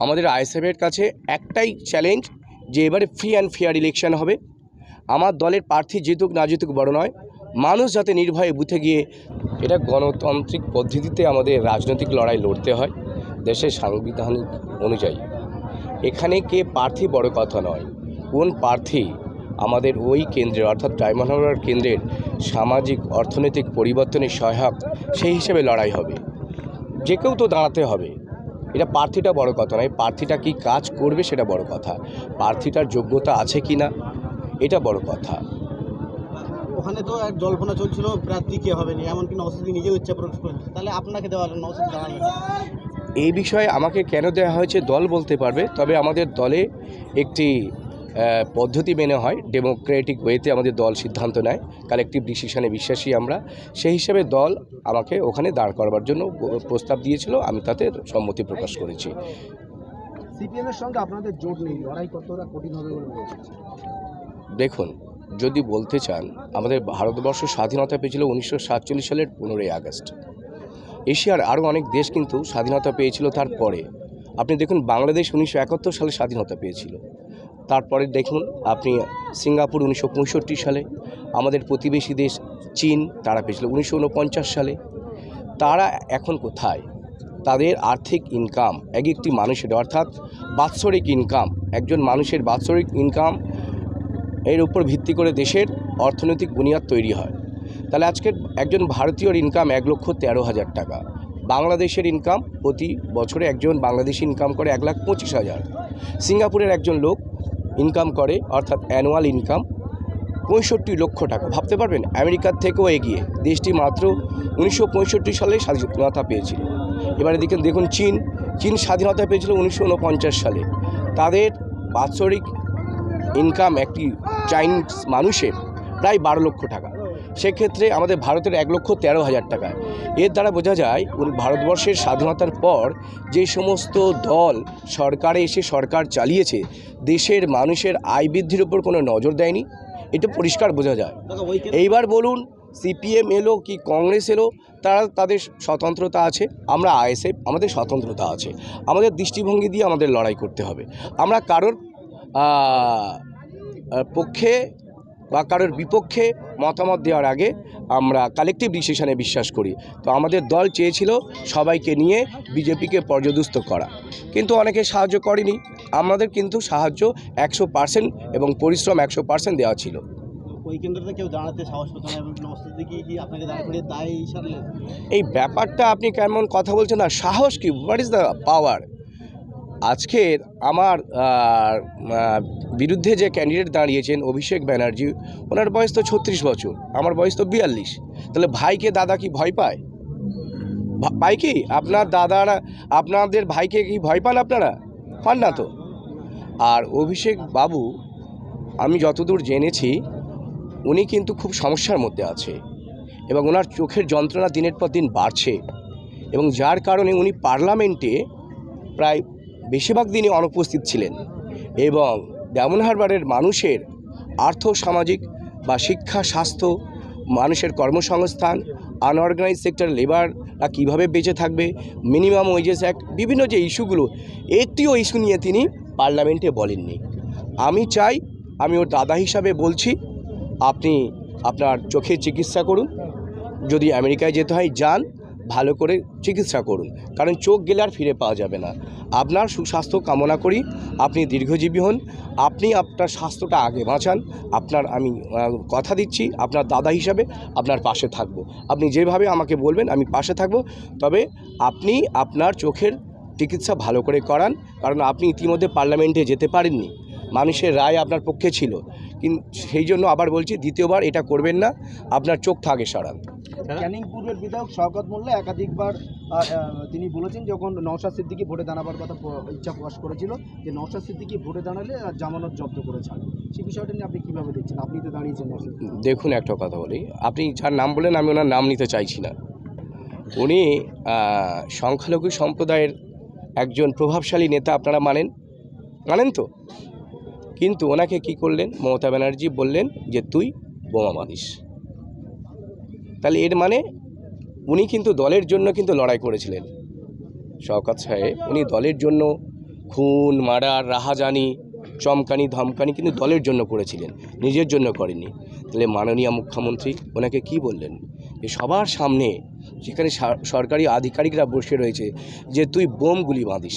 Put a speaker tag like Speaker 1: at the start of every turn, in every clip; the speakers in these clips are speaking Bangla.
Speaker 1: আমাদের আইএসএফের কাছে একটাই চ্যালেঞ্জ যে এবারে ফ্রি অ্যান্ড ফেয়ার ইলেকশন হবে। আমার দলের প্রার্থী জিতুক না জিতুক বড় নয়, মানুষ যাতে নির্ভয়ে বুথে গিয়ে এটা গণতান্ত্রিক পদ্ধতিতে আমাদের রাজনৈতিক লড়াই লড়তে হয়, দেশের সাংবিধানিক অনুযায়ী। এখানে কে প্রার্থী বড় কথা নয়, কোন প্রার্থী আমাদের ওই কেন্দ্রের অর্থাৎ ডায়মন্ড কেন্দ্রের সামাজিক, অর্থনৈতিক পরিবর্তনের সহায়ক সেই হিসেবে লড়াই হবে। যে কেউ তো দাঁড়াতে হবে। এটা প্রার্থীটা বড় কথা নয় প্রার্থীটা কি কাজ করবে সেটা বড় কথা। প্রার্থীটার যোগ্যতা আছে কি না এটা বড় কথা।
Speaker 2: ওখানে তো এক জল্পনা চলছিল প্রার্থী কে হবে না এমনকি নওসাদি নিজেও ইচ্ছা প্রকাশ করেছে তাহলে আপনাকে দেওয়া হলো নওসাদ জানানো
Speaker 1: এই বিষয়ে আমাকে কেন দেওয়া হয়েছে দল বলতে পারবে। তবে আমাদের দলে একটি পদ্ধতি মেনে হয় ডেমোক্রেটিক ওয়েতে আমাদের দল সিদ্ধান্ত নেয় কালেকটিভ ডিসিশনে বিশ্বাসী আমরা। সেই হিসেবে দল আমাকে ওখানে দাঁড় করবার জন্য প্রস্তাব দিয়েছিল আমি তাতে সম্মতি প্রকাশ করেছি।
Speaker 2: সিপিএম সঙ্গে আপনাদের জোট নেই লড়াই কতটা কঠিন হবে বলে
Speaker 1: দেখুন যদি বলতে চান আমাদের ভারতবর্ষ স্বাধীনতা পেয়েছিল উনিশশো সাতচল্লিশ সালের পনেরোই আগস্ট। এশিয়ার আরও অনেক দেশ কিন্তু স্বাধীনতা পেয়েছিল তারপরে। আপনি দেখুন বাংলাদেশ উনিশশো একাত্তর সালে স্বাধীনতা পেয়েছিল। তারপরে দেখুন, আপনি সিঙ্গাপুর উনিশশো পঁয়ষট্টি সালে, আমাদের প্রতিবেশী দেশ চীন, তারা পেয়েছিল উনিশশো উনপঞ্চাশ সালে। তারা এখন কোথায়? তাদের আর্থিক ইনকাম এক একটি মানুষের, অর্থাৎ বাৎসরিক ইনকাম একজন মানুষের বাৎসরিক ইনকাম এর উপর ভিত্তি করে দেশের অর্থনৈতিক বুনিয়াদ তৈরি হয়। তাহলে আজকে একজন ভারতীয়র ইনকাম এক লক্ষ তেরো হাজার টাকা। বাংলাদেশের ইনকাম প্রতি বছরে একজন বাংলাদেশি ইনকাম করে এক লাখ পঁচিশ হাজার। সিঙ্গাপুরের একজন লোক ইনকাম করে, অর্থাৎ অ্যানুয়াল ইনকাম পঁয়ষট্টি লক্ষ টাকা। ভাবতে পারবেন, আমেরিকার থেকেও এগিয়ে। দেশটি মাত্র উনিশশো পঁয়ষট্টি সালে স্বাধীনতা পেয়েছিল। এবারে দেখুন দেখুন চীন। চীন স্বাধীনতা পেয়েছিল উনিশশো উনপঞ্চাশ সালে। তাদের বাৎসরিক ইনকাম একটি চাইনিজ মানুষের, প্রায় বারো লক্ষ টাকা। সেক্ষেত্রে আমাদের ভারতের এক লক্ষ তেরো হাজার টাকা। এর দ্বারা বোঝা যায় ভারতবর্ষের স্বাধীনতার পর যে সমস্ত দল সরকারে এসে সরকার চালিয়েছে, দেশের মানুষের আয় বৃদ্ধির উপর কোনো নজর দেয়নি? এটা পরিষ্কার বোঝা যায়। এইবার বলুন, সিপিএম এলো কি কংগ্রেস এলো? তারা তাদের স্বতন্ত্রতা আছে, আমরা আইএসএফ, আমাদের স্বতন্ত্রতা আছে। আমাদের দৃষ্টিভঙ্গি দিয়ে আমাদের লড়াই করতে হবে। আমরা কারোর পক্ষে বা কারোর বিপক্ষে মতামত দেওয়ার আগে আমরা কালেকটিভ ডিসিশনে বিশ্বাস করি। তো আমাদের দল চেয়েছিল সবাইকে নিয়ে বিজেপিকে পর্যদুস্ত করা। কিন্তু অনেকে সাহায্য করেনি। আমাদের কিন্তু সাহায্য একশো পার্সেন্ট এবং পরিশ্রম একশো পার্সেন্ট দেওয়া ছিল।
Speaker 2: ওই কেন্দ্রতে কেউ দাঁড়াতে সাহস পেত না এবং নওসাদি কি কি আপনাকে দাঁড় করিয়ে দায় সারলেন?
Speaker 1: এই ব্যাপারটা আপনি কেমন কথা বলছেন না সাহস কি? হোয়াট ইজ দ্য পাওয়ার আজকের আমার বিরুদ্ধে যে ক্যান্ডিডেট দাঁড়িয়েছেন অভিষেক ব্যানার্জি, ওনার বয়স তো ছত্রিশ বছর, আমার বয়স তো বিয়াল্লিশ। তাহলে ভাইকে দাদা কি ভয় পায়? ভা- পায় কি? আপনার দাদারা, আপনাদের ভাইকে কি ভয় পান আপনারা? পান না তো? আর অভিষেক বাবু, আমি যতদূর জেনেছি, উনি কিন্তু খুব সমস্যার মধ্যে আছে এবং ওনার চোখের যন্ত্রণা দিনের পর দিন বাড়ছে এবং যার কারণে উনি পার্লামেন্টে প্রায় বেশিরভাগ দিনই অনুপস্থিত ছিলেন এবং ডায়মন্ড হারবারের মানুষের আর্থ, সামাজিক বা শিক্ষা, স্বাস্থ্য, মানুষের কর্মসংস্থান আনঅর্গানাইজ সেক্টর লেবাররা কীভাবে বেঁচে থাকবে, মিনিমাম ওয়েজেস অ্যাক্ট, বিভিন্ন যে ইস্যুগুলো, একটিও ইস্যু নিয়ে তিনি পার্লামেন্টে বলেননি। আমি চাই, আমি ওর দাদা হিসাবে বলছি, আপনি আপনার চোখের চিকিৎসা করুন, যদি আমেরিকায় যেতে হয়, যান ভালো করে চিকিৎসা করুন। কারণ চোখ গেলে আর ফিরে পাওয়া যাবে না। আপনার সুস্বাস্থ্য কামনা করি। আপনি দীর্ঘজীবী হন। আপনি আপনার স্বাস্থ্যটা আগে বাঁচান। আপনার আমি কথা দিচ্ছি। আপনার দাদা হিসাবে আপনার পাশে থাকব। আপনি যেভাবে আমাকে বলবেন, আমি পাশে থাকব। তবে আপনি আপনার চোখের চিকিৎসা ভালো করে করান। কারণ আপনি ইতিমধ্যে পার্লামেন্টে যেতে পারেননি। মানুষের রায় আপনার পক্ষে ছিল। কিন্তু সেই জন্য আবার বলছি, দ্বিতীয়বার এটা করবেন না। আপনার চোখ থাকে সরান।
Speaker 2: ক্যানিং পূর্বের বিধায়ক শওকত মোল্লা একাধিকবার তিনি বলেছেন যখন নওশাদ সিদ্দিকি ভোটে দাঁড়াবার কথা ইচ্ছা প্রকাশ করেছিল যে নওশাদ সিদ্দিকি ভোটে দাঁড়ালে জামানত জব্দ করে ছাড়বে। সেই বিষয়টা নিয়ে আপনি কীভাবে দেখছেন? আপনি তো দাঁড়িয়েছেন
Speaker 1: দেখুন একটা কথা বলি। আপনি যার নাম বলেন আমি ওনার নাম নিতে চাইছি না। উনি সংখ্যালঘু সম্প্রদায়ের একজন প্রভাবশালী নেতা আপনারা মানেন? মানেন তো। কিন্তু ওনাকে কি করলেন? মমতা ব্যানার্জি বললেন যে তুই বোমা মারিস। তাহলে এর মানে উনি কিন্তু দলের জন্য কিন্তু লড়াই করেছিলেন। শওকত সাহেব, উনি দলের জন্য খুন মারার রাহাজানি, চমকানি, ধমকানি কিন্তু দলের জন্য করেছিলেন, নিজের জন্য করেনি তাহলে মাননীয় মুখ্যমন্ত্রী ওনাকে কি বললেন? যে সবার সামনে যেখানে সরকারি আধিকারিকরা বসে রয়েছে যে তুই বোমগুলি বাঁধিস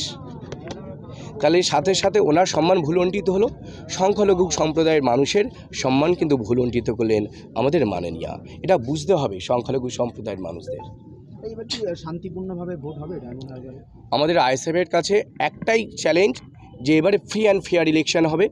Speaker 1: তাহলে সাথে সাথে ওনার সম্মান ভুলণ্ঠিত হলো। সংখ্যালঘু সম্প্রদায়ের মানুষের সম্মান কিন্তু ভুলণ্ঠিত করলেন আমাদের মাননীয়া। এটা বুঝতে হবে সংখ্যালঘু সম্প্রদায়ের মানুষদের।
Speaker 2: শান্তিপূর্ণভাবে ভোট হবে
Speaker 1: আমাদের আইএসএফের কাছে একটাই চ্যালেঞ্জ যে এবারে ফ্রি অ্যান্ড ফেয়ার ইলেকশন হবে।